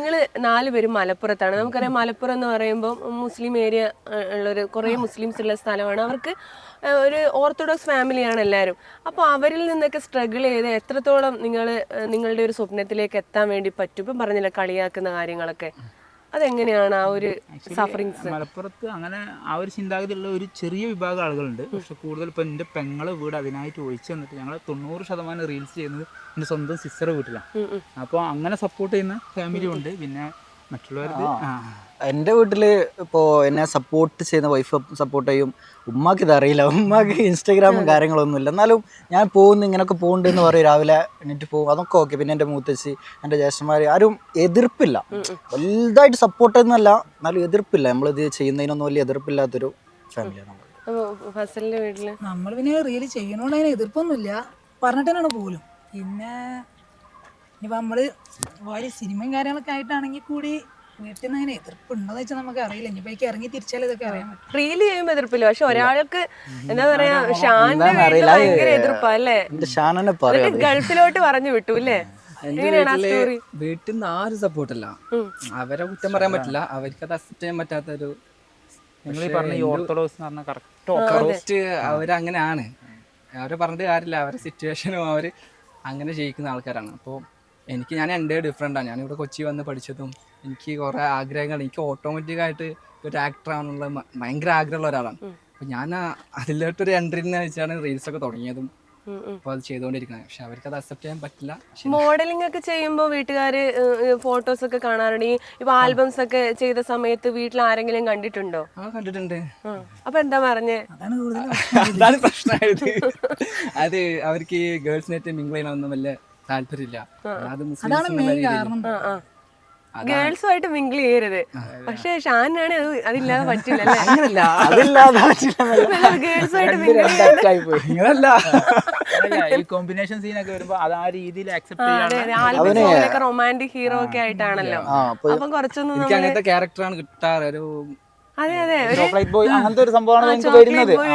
നിങ്ങൾ നാലുപേരും മലപ്പുറത്താണ്. നമുക്കറിയാം മലപ്പുറം എന്ന് പറയുമ്പോൾ മുസ്ലിം ഏരിയ ഉള്ളൊരു കുറേ മുസ്ലിംസ് ഉള്ള സ്ഥലമാണ്. അവർക്ക് ഒരു ഓർത്തഡോക്സ് ഫാമിലിയാണ് എല്ലാവരും. അപ്പോൾ അവരിൽ നിന്നൊക്കെ സ്ട്രഗിൾ ചെയ്ത് എത്രത്തോളം നിങ്ങൾ നിങ്ങളുടെ ഒരു സ്വപ്നത്തിലേക്ക് എത്താൻ വേണ്ടി പറ്റും? ഇപ്പം പറഞ്ഞില്ല കളിയാക്കുന്ന കാര്യങ്ങളൊക്കെ. അതെങ്ങനെയാണ് ആ ഒരു സഫറിങ്സ് മലപ്പുറത്ത് അങ്ങനെ ആ ഒരു ചിന്താഗതിയുള്ള ഒരു ചെറിയ വിഭാഗം ആളുകളുണ്ട്. പക്ഷെ കൂടുതൽ ഇപ്പം എന്റെ പെങ്ങളെ വീട് അതിനായിട്ട് ഒഴിച്ചു തന്നിട്ട് ഞങ്ങൾ തൊണ്ണൂറ് ശതമാനം റീൽസ് ചെയ്യുന്നത് എന്റെ സ്വന്തം സിസ്റ്റർ വീട്ടിലാണ്. അപ്പോൾ അങ്ങനെ സപ്പോർട്ട് ചെയ്യുന്ന ഫാമിലി ഉണ്ട്. പിന്നെ എന്റെ വീട്ടിൽ ഇപ്പോൾ എന്നെ സപ്പോർട്ട് ചെയ്യുന്ന വൈഫ് സപ്പോർട്ട് ചെയ്യും. ഉമ്മാക്ക് അറിയില്ല. ഉമ്മാക്ക് ഇൻസ്റ്റാഗ്രാമും കാര്യങ്ങളൊന്നും ഇല്ല എന്നാലും ഞാൻ പോകുന്നു ഇങ്ങനെയൊക്കെ പോകുന്നുണ്ട് എന്ന് പറയും. രാവിലെ എന്നിട്ട് പോകും. അതൊക്കെ ഓക്കെ പിന്നെ എന്റെ മൂത്തച്ചി എന്റെ ജ്യേഷ്ഠന്മാർ ആരും എതിർപ്പില്ല. വലുതായിട്ട് സപ്പോർട്ട് ചെയ്യുന്നല്ല എന്നാലും എതിർപ്പില്ല. നമ്മളിത് ചെയ്യുന്നതിനൊന്നും വലിയ എതിർപ്പില്ലാത്തൊരു ഫാമിലിയാണ് നമ്മൾ ഫസലിന്റെ വീട്ടിൽ നമ്മൾ പിന്നെ റീൽ ചെയ്യണോണ്ടതിന് എതിർപ്പൊന്നുമില്ല. പറഞ്ഞിട്ട് തന്നെയാണ് പോലും. പിന്നെ ഇനിയിപ്പോൾ നമ്മൾ വലിയ സിനിമയും കാര്യങ്ങളൊക്കെ ആയിട്ടാണെങ്കിൽ കൂടി വീട്ടിൽ നിന്ന് അങ്ങനെ എതിർപ്പുണ്ടോന്ന് വെച്ചാൽ നമുക്ക് അറിയില്ല. ഇനിയിപ്പോൾ എനിക്ക് ഇറങ്ങി തിരിച്ചാൽ ഇതൊക്കെ അറിയാൻ പറ്റും. റീൽ ചെയ്യുമ്പോൾ എതിർപ്പില്ല പക്ഷെ ഒരാൾക്ക് എന്താ പറയാ ഷാന്റെ വീട്ടിൽ ഭയങ്കര എതിർപ്പാ അല്ലേ? ഗൾഫിലോട്ട് പറഞ്ഞു വിട്ടു അല്ലേ? വീട്ടിൽ നിന്ന് ആരും സപ്പോർട്ടല്ല അവരെ കുറ്റം പറയാൻ പറ്റില്ല. അവർക്ക് അത് അക്സെപ്റ്റ് ചെയ്യാൻ പറ്റാത്ത ഒരു ഓർത്തഡോക്സ് എന്ന് പറഞ്ഞാൽ കറക്റ്റ് റോസ്റ്റ് അവരങ്ങനെയാണ്. അവരെ പറഞ്ഞിട്ട് കാര്യമില്ല. അവരെ സിറ്റുവേഷനും അവർ അങ്ങനെ ജയിക്കുന്ന ആൾക്കാരാണ്. അപ്പോൾ എനിക്ക് ഞാൻ എന്റെ ഡിഫറെന്റാണ് ഞാനിവിടെ കൊച്ചി വന്ന് പഠിച്ചതും എനിക്ക് കുറേ ആഗ്രഹങ്ങൾ എനിക്ക് ഓട്ടോമാറ്റിക്കായിട്ട് ഒരു ആക്ടർ ആവാനുള്ള മ- ഭയങ്കര ആഗ്രഹമുള്ള ഒരാളാണ്. അപ്പോൾ ഞാൻ അതിലോട്ടൊരു എൻട്രി എന്ന് വെച്ചാണ് റീൽസൊക്കെ തുടങ്ങിയതും അപ്പോൾ അത് ചെയ്തുകൊണ്ടിരിക്കുന്നത്. പക്ഷെ അവർക്ക് അത് അക്സെപ്റ്റ് ചെയ്യാൻ പറ്റില്ല. മോഡലിംഗ് ഒക്കെ ചെയ്യുമ്പോൾ വീട്ടുകാര് ഫോട്ടോസ് ഒക്കെ കാണാറുണ്ട്. ഈ ഇപ്പൊ ആൽബംസ് ഒക്കെ ചെയ്ത സമയത്ത് വീട്ടിൽ ആരെങ്കിലും കണ്ടിട്ടുണ്ടോ? ആ കണ്ടിട്ടുണ്ട്. അപ്പൊ എന്താ പറഞ്ഞേ? അതാണ് പ്രശ്നമായത് അത് അവർക്ക് ഗേൾസിനായിട്ട് മിങ്കിൾ ചെയ്യണമെന്നും വലിയ താല്പര്യമില്ല. അതാണ് മെയിൻ കാരണം. ഗേൾസുമായിട്ട് മിങ്കിൾ ചെയ്യരുത്. പക്ഷെ ഷാനാണ് അത് അതില്ലാതെ പറ്റില്ല അല്ലേ അതില്ലാതെ ഗേൾസുമായിട്ട് മിങ്കിൾ അങ്ങനല്ല ഈ കോമ്പിനേഷൻ സീനൊക്കെ വരുമ്പോൾ അത് ആ രീതിയിൽ ആൽബം റൊമാന്റിക് ഹീറോ ഒക്കെ ആയിട്ടാണല്ലോ. അപ്പൊ കുറച്ചൊന്നും അങ്ങനത്തെ ക്യാരക്ടറാണ് കിട്ടാറ്. ഒരു അതെ അതെ. ഒരു ചോക്ലേറ്റ് ബോയ് അങ്ങനത്തെ ഒരു സംഭവമാണ് നിങ്ങൾക്ക് വരുന്നത്.